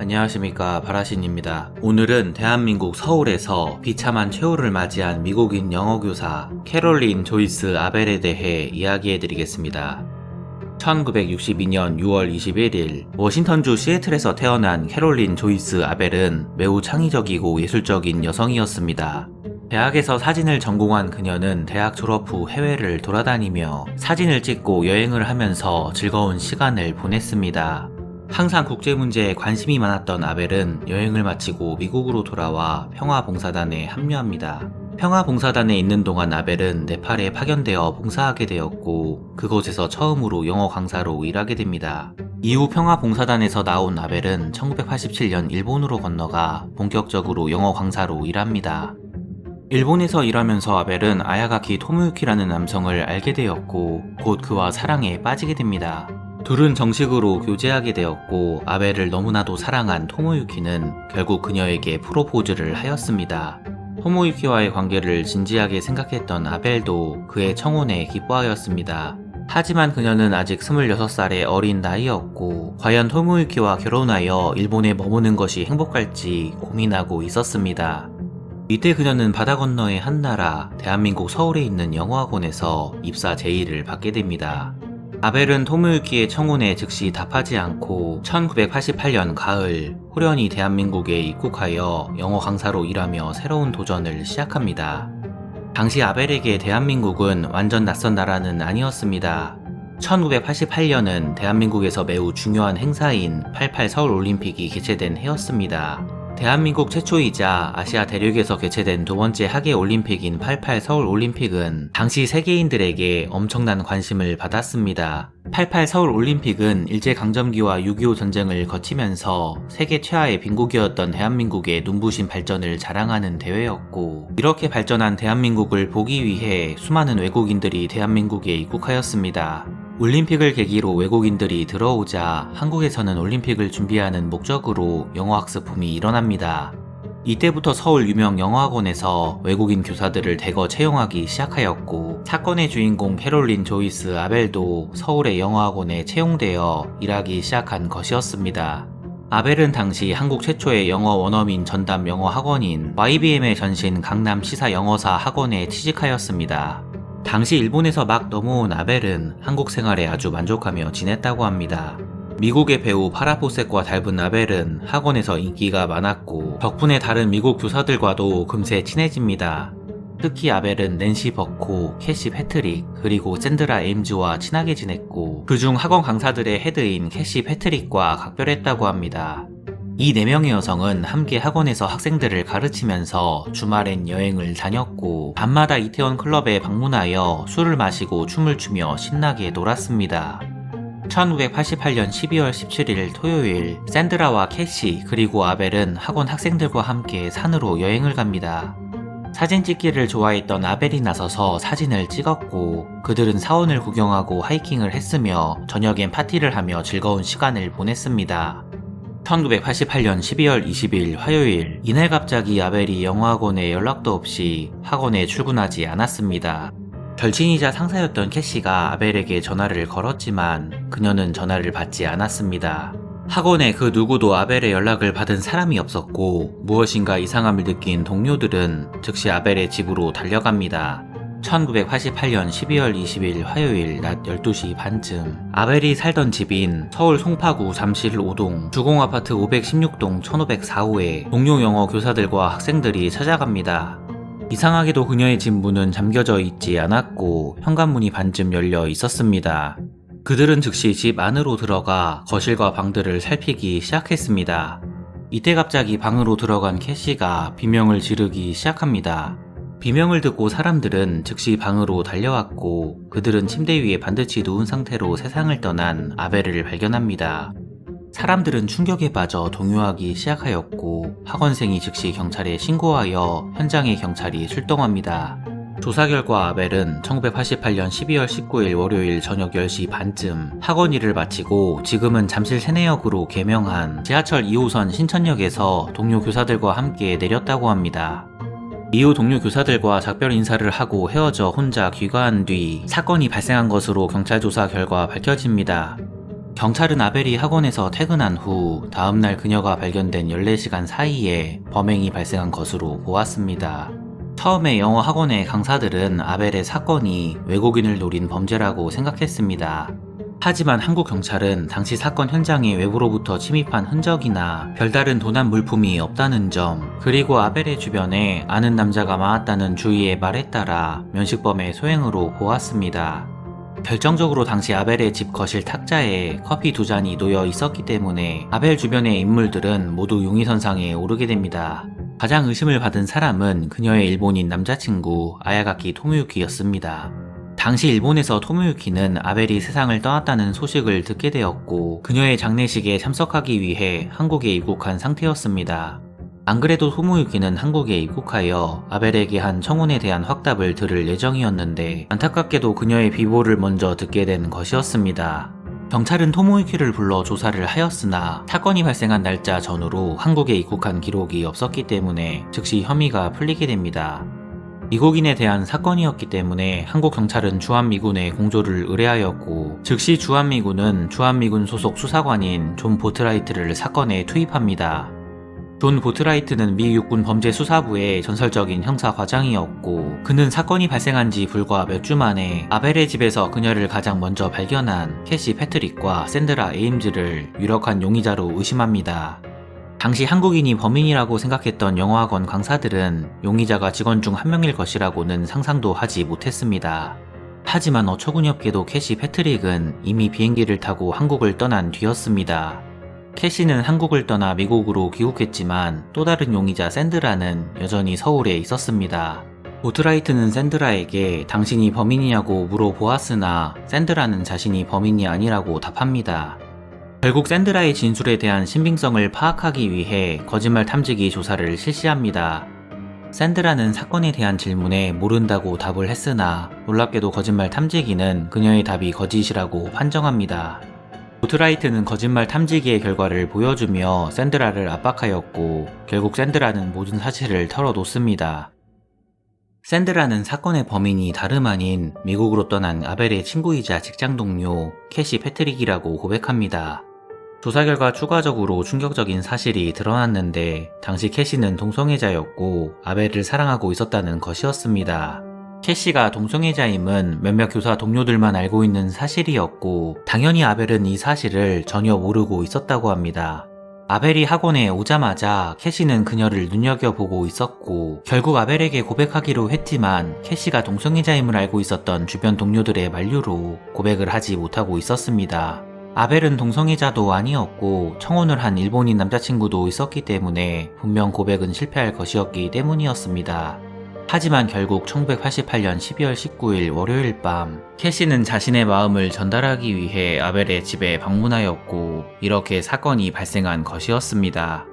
안녕하십니까 바라신입니다. 오늘은 대한민국 서울에서 비참한 최후를 맞이한 미국인 영어교사 캐롤린 조이스 아벨에 대해 이야기해드리겠습니다. 1962년 6월 21일 워싱턴주 시애틀에서 태어난 캐롤린 조이스 아벨은 매우 창의적이고 예술적인 여성이었습니다. 대학에서 사진을 전공한 그녀는 대학 졸업 후 해외를 돌아다니며 사진을 찍고 여행을 하면서 즐거운 시간을 보냈습니다. 항상 국제 문제에 관심이 많았던 아벨은 여행을 마치고 미국으로 돌아와 평화봉사단에 합류합니다. 평화봉사단에 있는 동안 아벨은 네팔에 파견되어 봉사하게 되었고 그곳에서 처음으로 영어 강사로 일하게 됩니다. 이후 평화봉사단에서 나온 아벨은 1987년 일본으로 건너가 본격적으로 영어 강사로 일합니다. 일본에서 일하면서 아벨은 아야가키 토무유키라는 남성을 알게 되었고 곧 그와 사랑에 빠지게 됩니다. 둘은 정식으로 교제하게 되었고 아벨을 너무나도 사랑한 토모유키는 결국 그녀에게 프로포즈를 하였습니다. 토모유키와의 관계를 진지하게 생각했던 아벨도 그의 청혼에 기뻐하였습니다. 하지만 그녀는 아직 26살의 어린 나이였고 과연 토모유키와 결혼하여 일본에 머무는 것이 행복할지 고민하고 있었습니다. 이때 그녀는 바다 건너의 한 나라 대한민국 서울에 있는 영어학원에서 입사 제의를 받게 됩니다. 아벨은 토무유키의 청혼에 즉시 답하지 않고 1988년 가을 호련히 대한민국에 입국하여 영어 강사로 일하며 새로운 도전을 시작합니다. 당시 아벨에게 대한민국은 완전 낯선 나라는 아니었습니다. 1988년은 대한민국에서 매우 중요한 행사인 88 서울 올림픽이 개최된 해였습니다. 대한민국 최초이자 아시아 대륙에서 개최된 두 번째 하계 올림픽인 88 서울 올림픽은 당시 세계인들에게 엄청난 관심을 받았습니다. 88 서울 올림픽은 일제강점기와 6.25 전쟁을 거치면서 세계 최하의 빈국이었던 대한민국의 눈부신 발전을 자랑하는 대회였고 이렇게 발전한 대한민국을 보기 위해 수많은 외국인들이 대한민국에 입국하였습니다. 올림픽을 계기로 외국인들이 들어오자 한국에서는 올림픽을 준비하는 목적으로 영어학습 붐이 일어납니다. 이때부터 서울 유명 영어학원에서 외국인 교사들을 대거 채용하기 시작하였고 사건의 주인공 캐롤린 조이스 아벨도 서울의 영어학원에 채용되어 일하기 시작한 것이었습니다. 아벨은 당시 한국 최초의 영어 원어민 전담 영어 학원인 YBM의 전신 강남 시사 영어사 학원에 취직하였습니다. 당시 일본에서 막 넘어온 아벨은 한국 생활에 아주 만족하며 지냈다고 합니다. 미국의 배우 파라포셋과 닮은 아벨은 학원에서 인기가 많았고 덕분에 다른 미국 교사들과도 금세 친해집니다. 특히 아벨은 낸시 버코, 캐시 패트릭, 그리고 샌드라 에임즈와 친하게 지냈고 그중 학원 강사들의 헤드인 캐시 패트릭과 각별했다고 합니다. 이네 명의 여성은 함께 학원에서 학생들을 가르치면서 주말엔 여행을 다녔고 밤마다 이태원 클럽에 방문하여 술을 마시고 춤을 추며 신나게 놀았습니다. 1988년 12월 17일 토요일 샌드라와 캐시 그리고 아벨은 학원 학생들과 함께 산으로 여행을 갑니다. 사진 찍기를 좋아했던 아벨이 나서서 사진을 찍었고 그들은 사원을 구경하고 하이킹을 했으며 저녁엔 파티를 하며 즐거운 시간을 보냈습니다. 1988년 12월 20일 화요일 이날 갑자기 아벨이 영어학원에 연락도 없이 학원에 출근하지 않았습니다. 절친이자 상사였던 캐시가 아벨에게 전화를 걸었지만 그녀는 전화를 받지 않았습니다. 학원에 그 누구도 아벨의 연락을 받은 사람이 없었고 무엇인가 이상함을 느낀 동료들은 즉시 아벨의 집으로 달려갑니다. 1988년 12월 20일 화요일 낮 12시 반쯤 아벨이 살던 집인 서울 송파구 잠실 5동 주공아파트 516동 1504호에 동료 영어 교사들과 학생들이 찾아갑니다. 이상하게도 그녀의 집 문은 잠겨져 있지 않았고 현관문이 반쯤 열려 있었습니다. 그들은 즉시 집 안으로 들어가 거실과 방들을 살피기 시작했습니다. 이때 갑자기 방으로 들어간 캐시가 비명을 지르기 시작합니다. 비명을 듣고 사람들은 즉시 방으로 달려왔고 그들은 침대 위에 반드시 누운 상태로 세상을 떠난 아벨을 발견합니다. 사람들은 충격에 빠져 동요하기 시작하였고 학원생이 즉시 경찰에 신고하여 현장에 경찰이 출동합니다. 조사 결과 아벨은 1988년 12월 19일 월요일 저녁 10시 반쯤 학원 일을 마치고 지금은 잠실 세내역으로 개명한 지하철 2호선 신천역에서 동료 교사들과 함께 내렸다고 합니다. 이후 동료 교사들과 작별 인사를 하고 헤어져 혼자 귀가한 뒤 사건이 발생한 것으로 경찰 조사 결과 밝혀집니다. 경찰은 아벨이 학원에서 퇴근한 후 다음날 그녀가 발견된 14시간 사이에 범행이 발생한 것으로 보았습니다. 처음에 영어 학원의 강사들은 아벨의 사건이 외국인을 노린 범죄라고 생각했습니다. 하지만 한국 경찰은 당시 사건 현장에 외부로부터 침입한 흔적이나 별다른 도난 물품이 없다는 점, 그리고 아벨의 주변에 아는 남자가 많았다는 주위의 말에 따라 면식범의 소행으로 보았습니다. 결정적으로 당시 아벨의 집 거실 탁자에 커피 두 잔이 놓여 있었기 때문에 아벨 주변의 인물들은 모두 용의선상에 오르게 됩니다. 가장 의심을 받은 사람은 그녀의 일본인 남자친구 아야가키 토무유키였습니다. 당시 일본에서 토무유키는 아벨이 세상을 떠났다는 소식을 듣게 되었고 그녀의 장례식에 참석하기 위해 한국에 입국한 상태였습니다. 안 그래도 토무유키는 한국에 입국하여 아벨에게 한 청혼에 대한 확답을 들을 예정이었는데 안타깝게도 그녀의 비보를 먼저 듣게 된 것이었습니다. 경찰은 토모유키를 불러 조사를 하였으나 사건이 발생한 날짜 전후로 한국에 입국한 기록이 없었기 때문에 즉시 혐의가 풀리게 됩니다. 미국인에 대한 사건이었기 때문에 한국 경찰은 주한미군에 공조를 의뢰하였고 즉시 주한미군은 주한미군 소속 수사관인 존 보트라이트를 사건에 투입합니다. 존 보트라이트는 미 육군 범죄수사부의 전설적인 형사 과장이었고 그는 사건이 발생한 지 불과 몇 주 만에 아벨의 집에서 그녀를 가장 먼저 발견한 캐시 패트릭과 샌드라 에임즈를 유력한 용의자로 의심합니다. 당시 한국인이 범인이라고 생각했던 영어학원 강사들은 용의자가 직원 중 한 명일 것이라고는 상상도 하지 못했습니다. 하지만 어처구니없게도 캐시 패트릭은 이미 비행기를 타고 한국을 떠난 뒤였습니다. 캐시는 한국을 떠나 미국으로 귀국했지만 또 다른 용의자 샌드라는 여전히 서울에 있었습니다. 보트라이트는 샌드라에게 당신이 범인이냐고 물어보았으나 샌드라는 자신이 범인이 아니라고 답합니다. 결국 샌드라의 진술에 대한 신빙성을 파악하기 위해 거짓말 탐지기 조사를 실시합니다. 샌드라는 사건에 대한 질문에 모른다고 답을 했으나 놀랍게도 거짓말 탐지기는 그녀의 답이 거짓이라고 판정합니다. 보트라이트는 거짓말 탐지기의 결과를 보여주며 샌드라를 압박하였고 결국 샌드라는 모든 사실을 털어놓습니다. 샌드라는 사건의 범인이 다름 아닌 미국으로 떠난 아벨의 친구이자 직장 동료 캐시 패트릭이라고 고백합니다. 조사 결과 추가적으로 충격적인 사실이 드러났는데 당시 캐시는 동성애자였고 아벨을 사랑하고 있었다는 것이었습니다. 캐시가 동성애자임은 몇몇 교사 동료들만 알고 있는 사실이었고 당연히 아벨은 이 사실을 전혀 모르고 있었다고 합니다. 아벨이 학원에 오자마자 캐시는 그녀를 눈여겨보고 있었고 결국 아벨에게 고백하기로 했지만 캐시가 동성애자임을 알고 있었던 주변 동료들의 만류로 고백을 하지 못하고 있었습니다. 아벨은 동성애자도 아니었고 청혼을 한 일본인 남자친구도 있었기 때문에 분명 고백은 실패할 것이었기 때문이었습니다. 하지만 결국 1988년 12월 19일 월요일 밤 캐시는 자신의 마음을 전달하기 위해 아벨의 집에 방문하였고 이렇게 사건이 발생한 것이었습니다.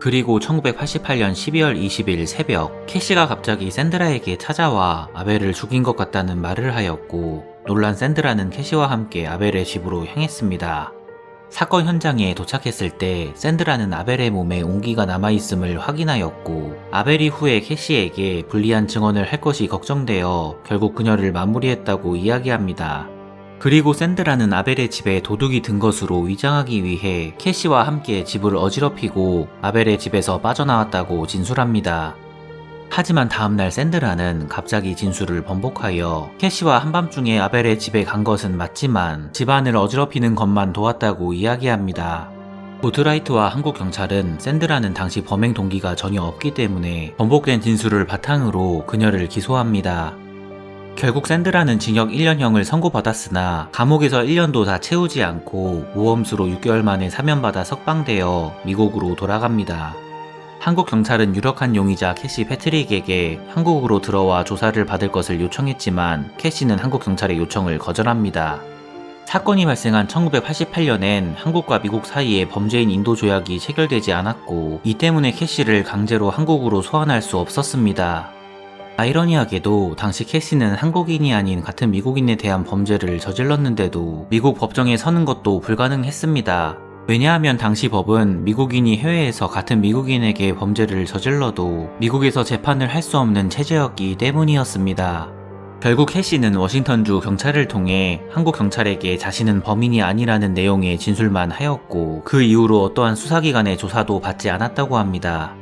그리고 1988년 12월 20일 새벽 캐시가 갑자기 샌드라에게 찾아와 아벨을 죽인 것 같다는 말을 하였고 놀란 샌드라는 캐시와 함께 아벨의 집으로 향했습니다. 사건 현장에 도착했을 때 샌드라는 아벨의 몸에 온기가 남아있음을 확인하였고 아벨이 후에 캐시에게 불리한 증언을 할 것이 걱정되어 결국 그녀를 마무리했다고 이야기합니다. 그리고 샌드라는 아벨의 집에 도둑이 든 것으로 위장하기 위해 캐시와 함께 집을 어지럽히고 아벨의 집에서 빠져나왔다고 진술합니다. 하지만 다음날 샌드라는 갑자기 진술을 번복하여 캐시와 한밤중에 아벨의 집에 간 것은 맞지만 집안을 어지럽히는 것만 도왔다고 이야기합니다. 보트라이트와 한국 경찰은 샌드라는 당시 범행 동기가 전혀 없기 때문에 번복된 진술을 바탕으로 그녀를 기소합니다. 결국 샌드라는 징역 1년형을 선고받았으나 감옥에서 1년도 다 채우지 않고 모험수로 6개월 만에 사면받아 석방되어 미국으로 돌아갑니다. 한국 경찰은 유력한 용의자 캐시 패트릭에게 한국으로 들어와 조사를 받을 것을 요청했지만 캐시는 한국 경찰의 요청을 거절합니다. 사건이 발생한 1988년엔 한국과 미국 사이에 범죄인 인도 조약이 체결되지 않았고 이 때문에 캐시를 강제로 한국으로 소환할 수 없었습니다. 아이러니하게도 당시 캐시는 한국인이 아닌 같은 미국인에 대한 범죄를 저질렀는데도 미국 법정에 서는 것도 불가능했습니다. 왜냐하면 당시 법은 미국인이 해외에서 같은 미국인에게 범죄를 저질러도 미국에서 재판을 할 수 없는 체제였기 때문이었습니다. 결국 캐시는 워싱턴주 경찰을 통해 한국 경찰에게 자신은 범인이 아니라는 내용의 진술만 하였고 그 이후로 어떠한 수사기관의 조사도 받지 않았다고 합니다.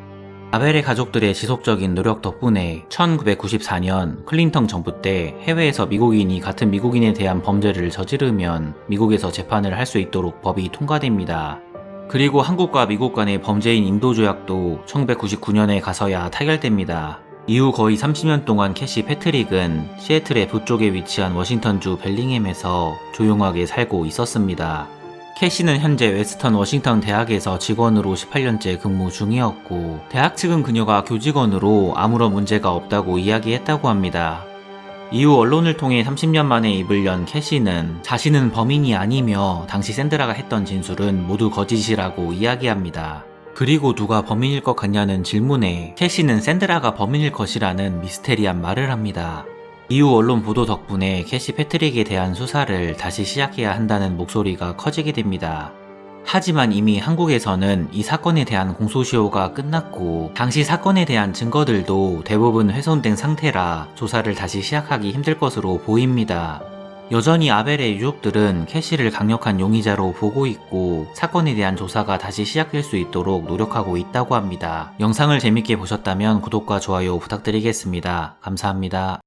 아벨의 가족들의 지속적인 노력 덕분에 1994년 클린턴 정부 때 해외에서 미국인이 같은 미국인에 대한 범죄를 저지르면 미국에서 재판을 할 수 있도록 법이 통과됩니다. 그리고 한국과 미국 간의 범죄인 인도 조약도 1999년에 가서야 타결됩니다. 이후 거의 30년 동안 캐시 패트릭은 시애틀의 북쪽에 위치한 워싱턴주 벨링햄에서 조용하게 살고 있었습니다. 캐시는 현재 웨스턴 워싱턴 대학에서 직원으로 18년째 근무 중이었고, 대학 측은 그녀가 교직원으로 아무런 문제가 없다고 이야기했다고 합니다. 이후 언론을 통해 30년 만에 입을 연 캐시는 자신은 범인이 아니며 당시 샌드라가 했던 진술은 모두 거짓이라고 이야기합니다. 그리고 누가 범인일 것 같냐는 질문에 캐시는 샌드라가 범인일 것이라는 미스테리한 말을 합니다. 이후 언론 보도 덕분에 캐시 패트릭에 대한 수사를 다시 시작해야 한다는 목소리가 커지게 됩니다. 하지만 이미 한국에서는 이 사건에 대한 공소시효가 끝났고 당시 사건에 대한 증거들도 대부분 훼손된 상태라 조사를 다시 시작하기 힘들 것으로 보입니다. 여전히 아벨의 유족들은 캐시를 강력한 용의자로 보고 있고 사건에 대한 조사가 다시 시작될 수 있도록 노력하고 있다고 합니다. 영상을 재밌게 보셨다면 구독과 좋아요 부탁드리겠습니다. 감사합니다.